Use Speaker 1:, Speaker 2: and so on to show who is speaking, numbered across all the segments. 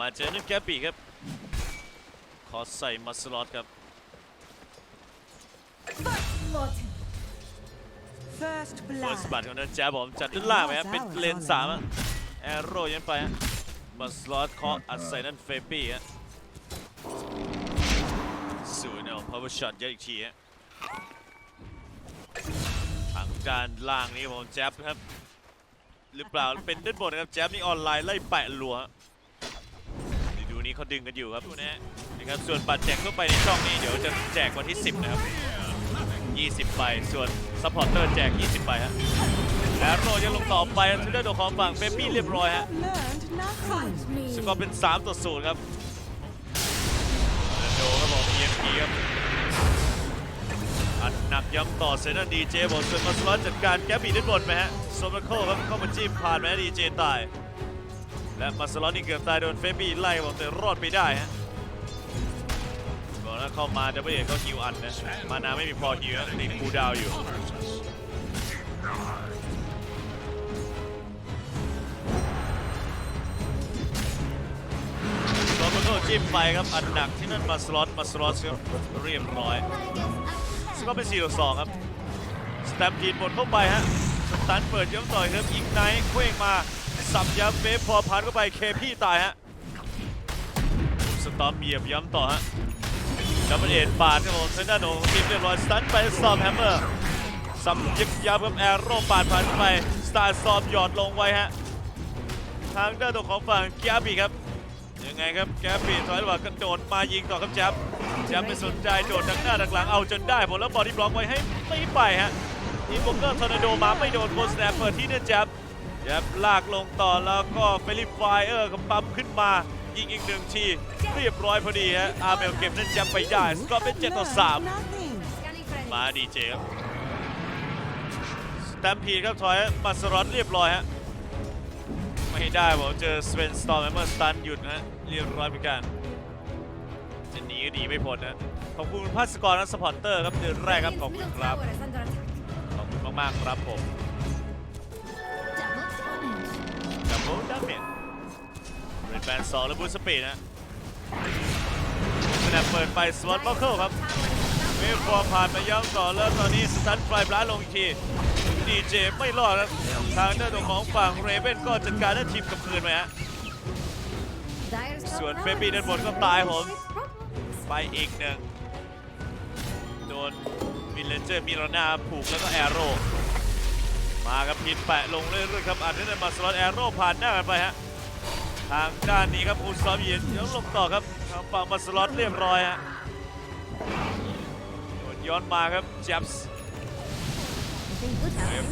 Speaker 1: มาเจอนั่นแกปปี้ครับ ขอใส่มัสลอตครับ
Speaker 2: First
Speaker 1: เฟิร์
Speaker 2: blood.
Speaker 1: สบัตของนั่นแจ๊บผมจัดด้านล่างไหมครับเป็นเลนสามอะแอโร่ยันไปฮะมัสลอตเคาะอัดใส่นั่นเฟปี้ฮะศูนย์เอา power shot ยัดอีกทีฮะทางการล่างนี้ผมแจ๊บครับ หรือเปล่าเป็นด้านบนนะครับแจ๊บนี่ออนไลน์ไล่แปะรัวฮะเดี๋ยวดู นี้เขาดึงกันอยู่ครับนะฮะนะครับส่วนบัตรแจกทั่วไปในช่องนี้เดี๋ยวจะแจกวันที่ 10 นะครับ 20ใบส่วนซัพพอร์เตอร์แจก 20ใบฮะแอโร่ยังลงต่อไปทูเดอร์โดของฝั่งเบบี้เรียบร้อยฮะสกอร์เป็น 3 ต่อ 0 ครับโดครับผม EMP ครับอัดหนักย้ำต่อเซนต์ดีเจบอกส่วนมาสลอตจัดการแกปปี้ด้านบนไหมฮะโซมาโคครับเข้ามาจิ้มผ่านไหมดีเจตาย และมาสลอตนี่เกือบตายโดนเฟบี้ไล่บอกแต่รอดไปได้ฮะก่อนแล้วเข้ามาดับเบิลเอก็ฮิวอันนะมานาไม่มีพอฮิวนะติดคูดาวอยู่โซมาโคจิ้มไปครับอัดหนักที่นั่นมาสลอตมาสลอตครับเรียบร้อยสก็เป็น4ต่อ2ครับสแตมป์ทีนหมดเข้าไปฮะสตันเปิดย้ำต่อยครับอีกไนท์เคว้งมา สับย้ำเวฟพอพันเข้าไปเคพี่ตายฮะสตอมเหยียบย้ำต่อฮะดับเบิลเอ็ดปาดครับผมเซนด้านของทีมเรียบร้อยสตันไปซอมแฮมเมอร์สับยิบยับครับแอร์โร่ปาดผ่านเข้าไปสตาร์ซอมหยอดลงไว้ฮะทางด้านตรงของฝั่งเกียบีครับยังไงครับแกปีถอยหลังกระโดดมายิงต่อครับแจ๊บแจ๊บไม่สนใจโดดดังหน้าดังหลังเอาจนได้ผมแล้วบอดี้บล็อกไว้ให้ไม่ไปฮะทีมโบเกอร์ทอร์นาโดมาไม่โดนโคสแนปเปิดที่เนี่ยแจ๊บ แจ๊บลากลงต่อแล้วก็เฟลิปไฟเออร์ก็ปั๊มขึ้นมา ยิงอีกหนึ่งที เรียบร้อยพอดีฮะอาร์เมลเก็บนั่นแจ๊บไปได้สกอร์เป็น7ต่อ3มาดีเจครับสแตมพีครับถอยมาสรอตเรียบร้อยฮะไม่ได้ผมเจอสเวนสตอร์มเมอร์สตันหยุดนะฮะเรียบร้อยไปกันจะหนีก็หนีไม่พ้นนะขอบคุณพัสกรและสปอร์เตอร์ครับเดือนแรกครับขอบคุณครับขอบคุณมากๆครับผม แบนสองแล้วบูสปีดนะขณะเปิดไปสวอตบ็อกเคิลครับเวฟฟอร์ผ่านไปย้ำต่อแล้วตอนนี้สตันไฟบลัสลงทีดีเจไม่รอดครับทางด้านของฝั่งเรเบนก็จัดการได้ทีมกับคืนไปฮะ
Speaker 3: ส่วนเฟบี้ด้านบนก็ตายผม
Speaker 1: ไปอีกหนึ่งโดนมิเลนเจอร์มิรนาผูกแล้วก็แอโร่มาครับพินแปะลงเรื่อยๆครับอันนี้มาสลอตแอโร่ผ่านหน้ากันไปฮะ ทางด้านนี้ครับอุซอมเย็นย้อนลงต่อครับทางฝั่งมาสล็อตเรียบร้อยฮะโดนย้อนมาครับแจ็บส์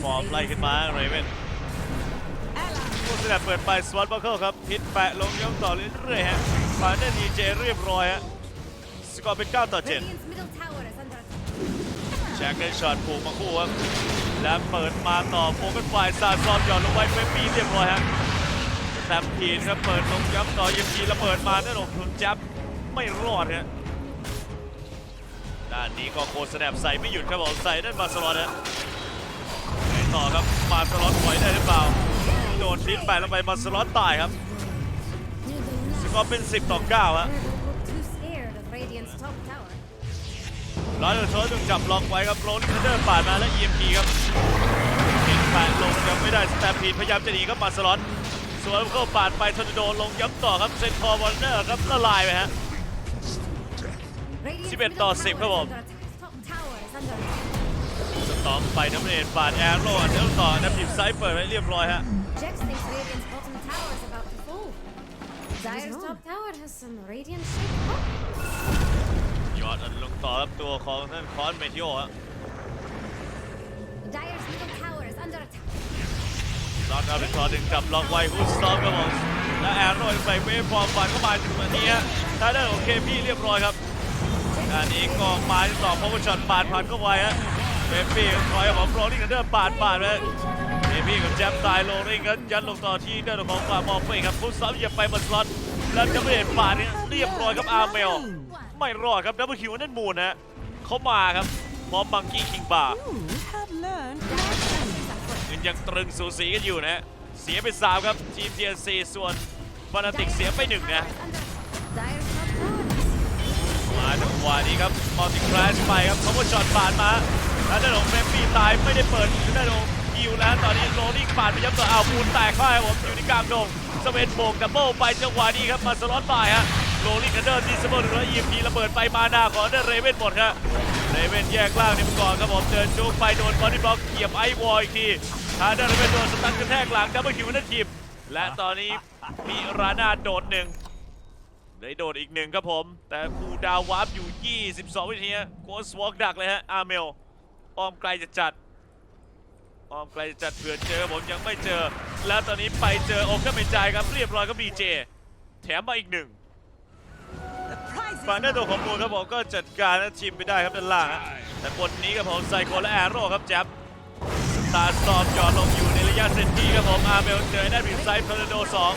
Speaker 1: เฟอร์มไล่ขึ้นมาเรเวนผู้สนับเปิดไปสวอตบัคเคิลครับพิษแปะลงย่องต่อเรื่อยๆฮะผ่านได้ดีเจเรียบร้อยฮะสกอร์เป็น 9 ต่อ 7แจ็คเกิลช็อตผูกมาคู่ครับและเปิดมาต่อโฟกัสไฟซาซอมหย่อนลงไว้เฟปปี้เรียบร้อยฮะ แซมพีนครับเปิดลงย้ำต่อยิงทีแล้วเปิดมาได้ลงทุนจับไม่รอดฮะด้านนี้ก็โคสแนปใส่ไม่หยุดครับผมใส่ได้มาสลอตฮะไปต่อครับมาสล็อตถอยได้หรือเปล่า โดนทิ้งไปแล้วไปมาสล็อตตายครับสกอร์เป็น 10 ต่อ9ฮะร้อยเดอร์โชต้องจับล็อกไว้ครับโรลลิงเดอร์ปาดมาแล้ว EMP ครับเห็นแปะลงยังไม่ได้สแตมพีพยายามจะหนีครับมาสล็อต สวนเข้าปาดไปทอร์นาโดลงย้ำต่อครับเซนคอร์วอลเนอร์ครับละลายไปฮะ
Speaker 3: 11 ต่อ 10 ครับผม
Speaker 1: สตอมไปน้ำเนตปาดแอร์โร่อันเดอร์ต่อน้ำหยิบไซส์เปิดไว้เรียบร้อยฮะ
Speaker 3: Jax thinks Radiant's bottom tower is about to fall. Dire's top tower has some radiant shape.
Speaker 1: ยอดอันลงต่อครับตัวของท่านคอนเมทิโอฮะ ล็อกเอาเป็นต่อหนึ่งกับล็อกไวฮูสตอมครับผมและแอร์โรยไปเวฟฟอร์มฝันเข้ามาถึงวันนี้ฮะท้ายได้ขอเคพี่เรียบร้อยครับอันนี้ก็มาที่สองพาวเวอร์ช็อตปาดผ่านเข้าไปฮะเคพี่ถอยของโรลลิ่งกันเดอร์ปาดปาดไปเคพี่กับแจมตายโรลลิ่งกันยันลงต่อที่ด้านของฝั่งมอฟเฟ่ครับฟุตซ้อมเหยียบไปบนสล็อตแล้วจะไม่เห็นปาดเนี่ยเรียบร้อยครับอาร์เมลไม่รอดครับดับเบิลคิวนั่นมูนฮะเขามาครับมอมบังกี้คิงบาร์
Speaker 2: น
Speaker 1: ยังยังตรึงสูสีกันอยู่นะฮะเสียไปสามครับทีม TNC ส่วนฟานาติกเสียไปหนึ่งนะมาจังหวะนี้ครับมัลติคลาสไปครับเขาก็ช็อตผ่านมาแล้วด้านของเฟมปี้ตายไม่ได้เปิดด้านของฮิวแล้วตอนนี้โรลลิ่งผ่านไปยับต่อเอาบูนแตกเข้าผมอยู่ที่กลางดงสเวนโบกดับเบิลไปจังหวะนี้ครับมาสล็อตไปฮะโรลลิ่งกันเดอร์ดีสเบิลหรือว่าอีพีระเบิดไปมาหน้าของเดอร์เรเวนหมดครับเรเวนแยกล่างนี่ไปก่อนครับผมเดินจูงไปโดนบอดี้บล็อกเหยียบไอวอลอีกที ทางเดอร์เรเวนโดนสตันกระแทกหลังดับเบิลคิวนั่นทีมและตอนนี้มีรานาโดดหนึ่งได้โดดอีกหนึ่งครับผม แต่คูลดาวน์วาร์ปอยู่ 22 วินาทีโคสวอล์กดักเลยฮะ อาร์เมล อ้อมไกลจะจัด อ้อมไกลจะจัดเผื่อเจอผมยังไม่เจอ แล้วตอนนี้ไปเจอโอเคเมนจายครับเรียบร้อยก็บีเจ แถมมาอีกหนึ่ง
Speaker 2: The prize is
Speaker 1: ฝั่งด้านตัวของมูลครับผมก็จัดการและชิมไปได้ครับด้านล่างฮะแต่คนนี้ครับผมไซโคและแอโร่ครับแจ๊บส ตาร์สอมหย่อนลงอยู่ในระยะเซนตี้ครับผมอาร์เมลเจอได้บิดไซด์ทอร์โดสอง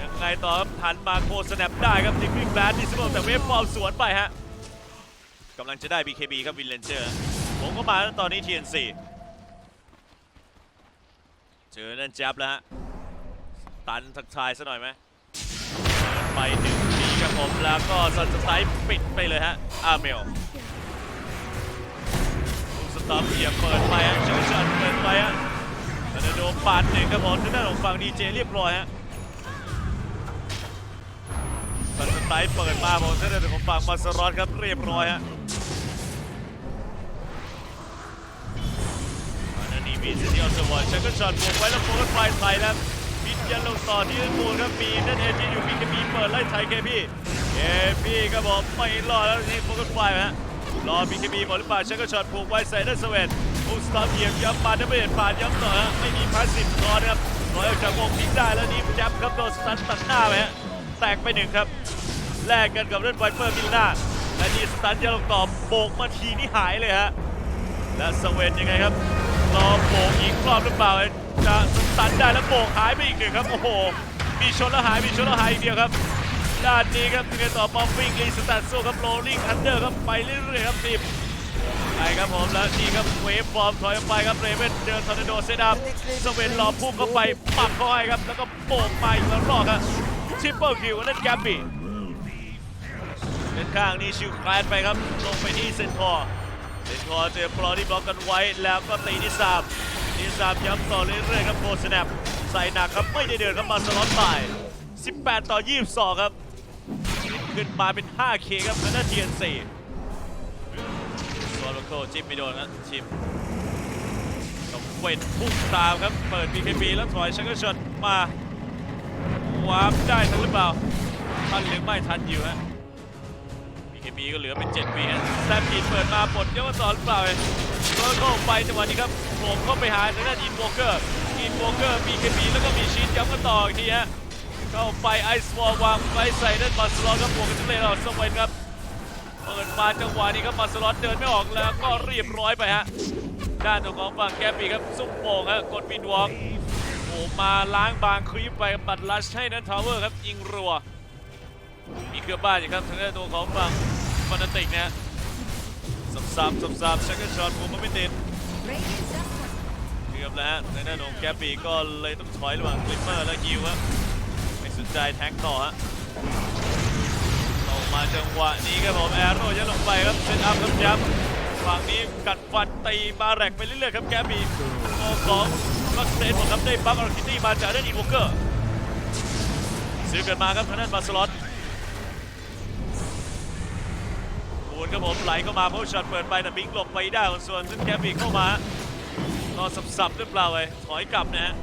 Speaker 1: ยังไงต่อครับหันมาโคสแนปได้ครับจิกกิ้งแบดดิสเบิลแต่เวฟฟอร์มสวนไปฮะกำลังจะได้ BKB ครับวินเลนเจอร์ผมก็มาตอนนี้ TNC เจอนั่นจับแล้วฮะตันทักทายซะหน่อยไหมไปหนึ่งทีครับผมแล้วก็สไตล์ปิดไปเลยฮะอาร์เมล ตอปเหยียบเปิดไปฮะเชอร์ชันเปิดไปฮะแล้วโดนปาดหนึ่งครับผมทางด้านของฝั่งดีเจเรียบร้อยฮะสัสไตล์เปิดมาผมเส้นเดินของฝั่งมาสรอตครับเรียบร้อยฮะอันนั้นนี่มีสิทธิ์เอาสวอตชักก็ช็อตบวกไว้แล้วโฟกัสไฟไทยนะครับบิดยันลงต่อที่มูลครับมีนั่นเอทีอยู่มีก็มีเปิดไล่ไทยเคพี่เคพี่ก็บอกไม่รอดแล้วนี่โฟกัสไฟฮะ รอบีเคบีบอกหรือเปล่าชักก็ช็อตผูกไว้ใส่นั่นสเวนอุสตาร์เหยียบย้ำมาดับเบิลผ่านย้ำต่อฮะไม่มีพาสซีฟรอนะครับรอยออกจากวงทิ้งได้แล้วนี่จับครับโดนสตันตัดหน้าไปฮะแตกไปหนึ่งครับแลกกันกับเรดไวเปอร์มิลนาและนี่สตันจะลงต่อโบกมาทีนี่หายเลยฮะและสเวนยังไงครับรอโบกอีกรอบหรือเปล่าจะสตันได้แล้วโบกหายไปอีกหนึ่งครับโอ้โหมีชนแล้วหายมีชนแล้วหายอีกเดียวครับ ด้านนี้ครับยังไงต่อมอฟฟิงลีสตันโซครับโรลลิ่งทันเดอร์ครับไปเรื่อยๆครับทีมไปครับผมแล้วนี่ครับเวฟฟอร์มถอยออกไปครับเรเวนเดินทอร์นาโดเซตอัพสเวนรอพุ่งเข้าไปปักเข้าให้ครับแล้วก็โบกมาอีกแล้วรอบครับทริปเปิลคิวนั่นแกบบี้ด้านข้างนี้ชิวคลาดไปครับลงไปที่เซนทอร์เซนทอร์เจอปลอที่บล็อกกันไว้แล้วก็ตีที่สามที่สามย้ำต่อเรื่อยๆครับโคสแนปใส่หนักครับไม่ได้เดินครับมาสล็อตตาย18 ต่อ 22 ครับ ขึ้นมาเป็น 5K ครับแล้วนั่น TNC โซโลโคจิ้มไม่โดนนะชิมต้องเวทพุ่งตามครับ เปิด BKB แล้วถอยชักกร์ช็อตมาวาร์ปได้ทันหรือเปล่า ทันหรือไม่ทันอยู่ฮะ BKB ก็เหลือเป็น7วิฮะแซมพีเปิดมาปลดเยาวสอนหรือเปล่าเลยก็เข้ไปจังหวะนี้ครับผมเข้าไปหาทางด้านอินโวเกอร์อินโวเกอร์ BKB แล้วก็มีชีนย้ำกันต่ออีกทีฮะ เข้าไปไอซ์วอลวางไว้ใส่ด้านมาสลอตครับบวกกันทุเรศออกสมัยครับเปิดมาจังหวะนี้ครับมาสลอตเดินไม่ออกแล้วก็เรียบร้อยไปฮะด้านตัวของฝั่งแกปีครับซุ่มโป่งฮะกดวินวอล์กโอ้มาล้างบางคลิปไปบัตรลัชให้นั้นทาวเวอร์ครับยิงรัวมีเกือบบ้านอยู่ครับทางด้านตัวของฝั่งฟานติกนะสับสับสับสับชักเกอร์ช็อตผมไม่ติดเกือบแล้วฮะในด้านของแกปีก็เลยต้องถอยระหว่างคลิปเมอร์และฮิวครับ นใจแทงต่อฮะต่อมาจังหวะนี้ครับผมแอโร่ยัดลงไปครับเซตอัพครับยับฝั่งนี้กัดฟันตีบาแรกไปเรื่อยๆครับแกปปี้โอ้ของก็เซนหมดครับได้บัฟอาร์คิตี้มาจากด้านอินวอเกอร์ซื้อเกิดมาครับทางด้านบาสลอตบูนครับผมไหลเข้ามาเพราะช็อตเปิดไปแต่บิงหลบไปได้ส่วนซึ่งแกบีเข้ามาก็สับๆหรือเปล่าเลยถอยกลับนะฮะ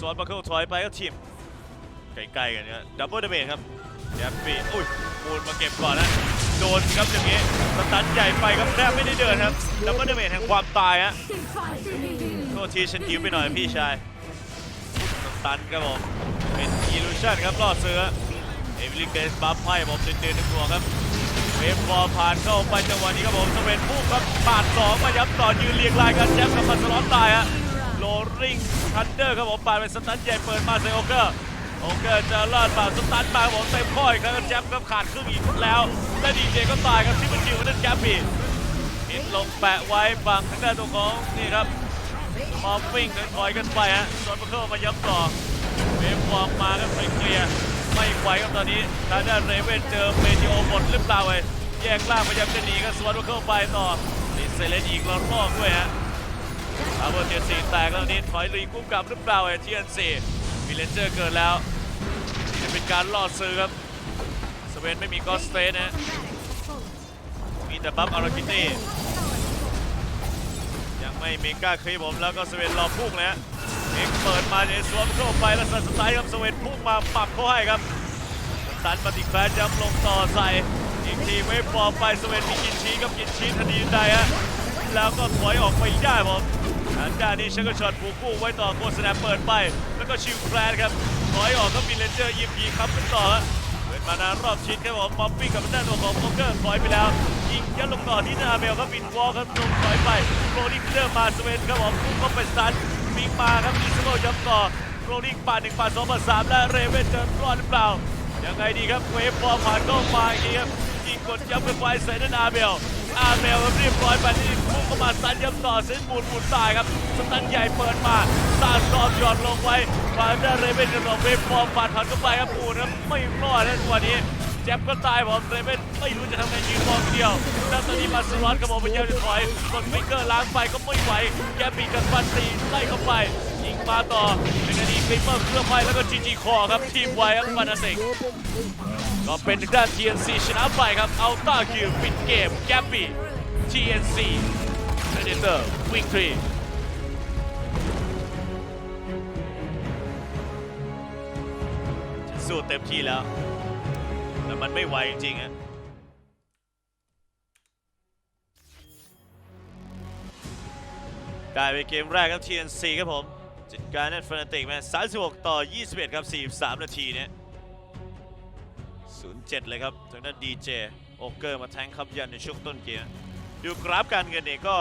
Speaker 1: สวนบัคเคิลถอยไปก็ทีมใกล้ๆกันเนี่ยดับเบิลเดเมจครับแกบีอุ้ยบูนมาเก็บก่อนนะ โดนครับอย่างนี้สตันใหญ่ไปครับแทบไม่ได้เดินครับดับเบิลเดเมจแห่งความตายฮะโทษทีฉันยิ้มไปหน่อยพี่ชายสตันครับผมเป็นอิลูชันครับล่อเสือเอมิลิเกสบัฟให้ผมเดินๆทั้งตัวครับเวฟบอลผ่านเข้าไปจังหวะนี้ครับผมสเวนพุ่งครับผ่านสองมาย้ำต่อยืนเรียงรายกันแจ็คกับมาสลอตตายฮะ ริงทันเดอร์ครับผมปาดเป็นสตันใหญ่เปิดมาใส่โอเกอร์โอเกอร์จะลอดปาดสตันมาผมเต็มข้ออีกครั้งแจ็คครับขาดครึ่งอีกแล้วและดีเจก็ตายครับที่มันคิวนั่นแกปปี้ฮิตลงแปะไว้ฝั่งทางด้านตัวของนี่ครับมอฟฟิงถอยๆกันไปฮะส่วนมาเข้ามาย้ำต่อเวฟวอร์มมาครับเคลียร์ไม่ไหวครับตอนนี้ทางด้านเรเวนเจอเมดิโอหมดหรือเปล่าเว้ยแยกล่างพยายามจะหนีก็สวนเข้าไปต่อลิเซเลนอีกรอกด้วยฮะ อาเบอร์เทียนสี่แตกแล้วนี้ถอยลุยกุ้มกลับหรือเปล่าเว้เทียนสี่มีเลนเจอร์เกิดแล้วนี่จะเป็นการล่อซื้อครับสเวนไม่มีกอสเตนนะมีแต่บัฟอาราคิตี้ยังไม่มีกล้าคลีผมแล้วก็สเวนรอพุ่งนะฮะเอกเปิดมาเนสวมเข้าไปแล้วสันสไตล์ครับสเวนพุ่งมาปรับเขาให้ครับตันปฏิแคลย้ำลงต่อใส่อีกทีเวฟฟอไปสเวนมีกินชีกับกินชีทันทีใดฮะแล้วก็ถอยออกไปได้ผม อันด้านนี้ชักก็ช็อตผูกู้ไว้ต่อโคสแนปเปิดไป แล้วก็ชิวแคลนครับถอยออกก็มีเลนเจอร์ยิมพีครับกันต่อเปิดมานานรอบชิดครับผมป๊อปปี้กับด้านตัวของโคเกอร์ถอยไปแล้วยิงยัดลงต่อที่หนาเบลครับบินวอลครับลงถอยไปโรลิงเดอร์มาสเวนครับผมพุ่งเข้าไปสตันมิงมาครับมีสโลย้ำต่อโรลิงปาดหนึ่งปาดสองปาดสามและเรเวนจะรอดหรือเปล่ายังไงดีครับเวฟบอลผ่านเข้ามาอีกครับยิงกดย้ำไปไฟใส่ด้านอาเบล อาเบลครับเรียบร้อยไปนี่พุ่งเข้ามาสตันย้ำต่อเส้นหมุนหมุนตายครับสตันใหญ่เปิดมาตาซอมหย่อนลงไว้มาด้านเรเวนจะลงเวฟบอลผ่านผ่านเข้าไปครับปูนะครับไม่รอดนะตัวนี้แจ็บก็ตายผมเรเวนไม่รู้จะทำไงยืนมองเดียวแล้วตอนนี้มาสลอตกับผมพยายามจะถอยกดฟิกเกอร์ล้างไปก็ไม่ไหว แกปีกับฟันตีไล่เข้าไป มาต่อเป็นนาทีคลิปเปอร์เคลื่อนไปแล้วก็จีจีคอครับทีมไวครับฟานาติกก็เป็นด้าน TNC ชนะไปครับเอาต้าคิวปิดเกมแกปปี้ TNC Predator Victory สู้เต็มที่แล้ว แต่มันไม่ไหวจริงๆอะกลายเป็นเกมแรกครับ TNC ครับผม จัดการนั่นฟนาติกแมน36 ต่อ 21 ครับ 43 นาทีเนี่ย07 เลยครับทางด้านดีเจโอเกอร์มาแทงครับยันในช่วงต้นเกมดูกราฟการเงินเนี่ยก็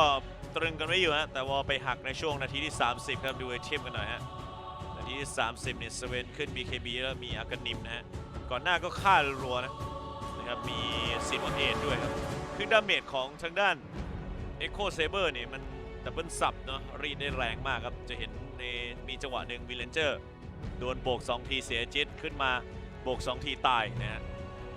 Speaker 1: ตรึงกันไว้อยู่ฮะแต่วอไปหักในช่วงนาทีที่ 30 ครับดูไอเทมกันหน่อยฮะนาทีที่ 30 เนี่ยสเวนขึ้น BKB แล้วมีอากานิมนะฮะก่อนหน้าก็ฆ่ารัวนะนะครับมีซินวอนเอด้วยครับคือดาเมจของทางด้าน Echo Saber เนี่ยมันดับเบิลสับเนาะรีดได้แรงมากครับจะเห็น ในมีจังหวะหนึ่งวิลเลนเจอร์โดนโบก 2 ทีเสียจิตขึ้นมาโบก 2 ทีตายนะฮะ